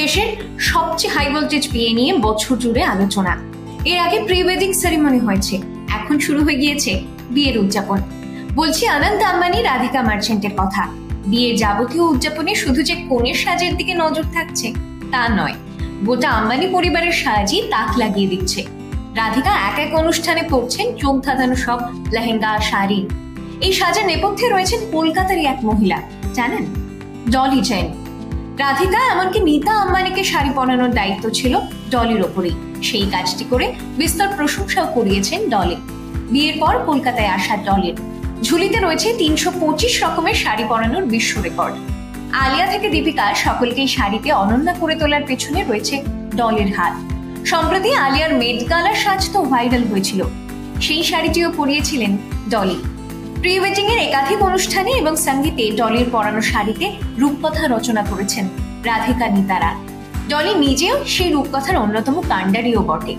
দেশের সবচেয়ে high voltage বিয়ে নিয়ে বছর জুড়ে আলোচনা। এর আগে প্রি ওয়েডিং সেরিমনি হয়েছে, এখন শুরু হয়ে গিয়েছে বিয়ের উদযাপন। বলছি অনন্ত আম্বানি, রাধিকা মার্চেন্টের কথা। বিয়ের যাবতীয় উদযাপনে শুধু যে কনের সাজের দিকে নজর থাকছে, তা নয়, গোটা আম্বানি পরিবারের সাজই তাক লাগিয়ে দিচ্ছে। রাধিকা এক এক অনুষ্ঠানে পড়ছেন চোখ ধাঁধানো সব লেহেঙ্গা, শাড়ি। এই সাজার নেপথ্যে রয়েছেন কলকাতারই এক মহিলা, জানেন? ডলি জেন রাধিকা এমনকি নীতা শাড়ি পরানোর দায়িত্ব ছিল ডলির ওপরেই। সেই কাজটি করে বিস্তর প্রশংসাও করিয়েছেন ডলি। বিয়ের পর কলকাতায় আসা ডলির। ঝুলিতে রয়েছে তিনশো পঁচিশ রকমের শাড়ি পরানোর বিশ্ব রেকর্ড। আলিয়া থেকে দীপিকা সকলকেই শাড়িতে অনন্যা করে তোলার পেছনে রয়েছে ডলের হাত। সম্প্রতি আলিয়ার মেড গালার সাজ তো ভাইরাল হয়েছিল। সেই শাড়িটিও পরিয়েছিলেন ডলি। প্রি ওয়েডিং এর একাধিক অনুষ্ঠানে এবং সঙ্গীতে ডলির পরানো শাড়িতে রূপকথা রচনা করেছেন রাধিকা নিতারা। ডলি নিজেও সেই রূপকথার অন্যতম কাণ্ডারিও বটে।